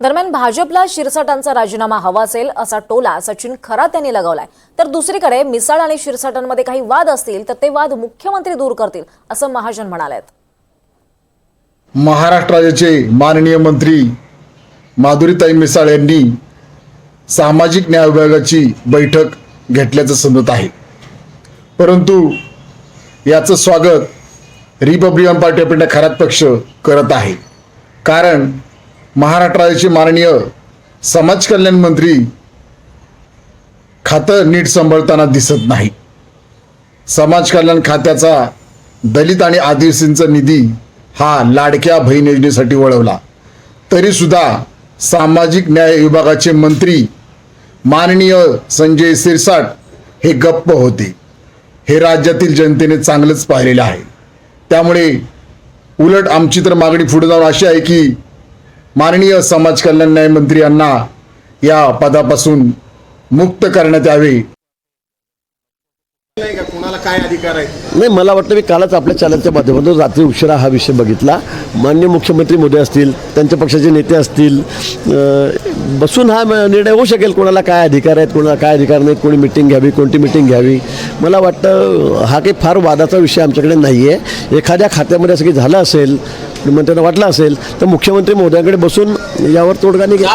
दरम्यान भाजपला शिरसाटांचा राजीनामा हवा असेल असा टोला सचिन खरात यांनी लगावलाय. तर दुसरीकडे मिसाळ आणि शिरसाटांमध्ये काही वाद असतील तर ते वाद मुख्यमंत्री दूर करतील असं महाजन म्हणाले महाराष्ट्र राज्याचे माननीय मंत्री माधुरीताई मिसाळ यांनी सामाजिक न्याय विभागाची बैठक घेतल्याचं समजत आहे. परंतु याचं स्वागत Republican Party of India Kharat पक्ष करत आहे. कारण महाराष्ट्राचे माननीय समाज कल्याण मंत्री खातं नीट सांभाळताना दिसत नाही. समाज कल्याण खात्याचा दलित आणि आदिवासींचा निधी हा लाडक्या बहीण योजनेसाठी वळवला. तरीसुद्धा सामाजिक न्याय विभागाचे मंत्री माननीय संजय सिरसाट हे गप्प होते. हे राज्यातील जनतेने चांगलंच पाहिलेलं आहे. त्यामुळे उलट आमची तर मागणी पुढे जाऊन अशी आहे की माननीय समाज कल्याण न्याय यांना या पदापासून मुक्त करण्यात यावे. काय अधिकार नाही मला वाटतं मी कालच आपल्या चॅनलच्या माध्यमातून रात्री उशिरा हा विषय बघितला. मान्य मुख्यमंत्री मोदी असतील त्यांच्या पक्षाचे नेते असतील बसून हा निर्णय होऊ शकेल कोणाला काय अधिकार आहेत कोणाला काय अधिकार नाही कोणी मिटिंग घ्यावी कोणती मिटिंग घ्यावी. मला वाटतं हा काही फार वादाचा विषय आमच्याकडे नाही आहे एखाद्या खात्यामध्ये असं काही झालं असेल मंत्र्यांना वाटलं असेल तर मुख्यमंत्री मोदयांकडे बसून यावर तोडगा निघेल.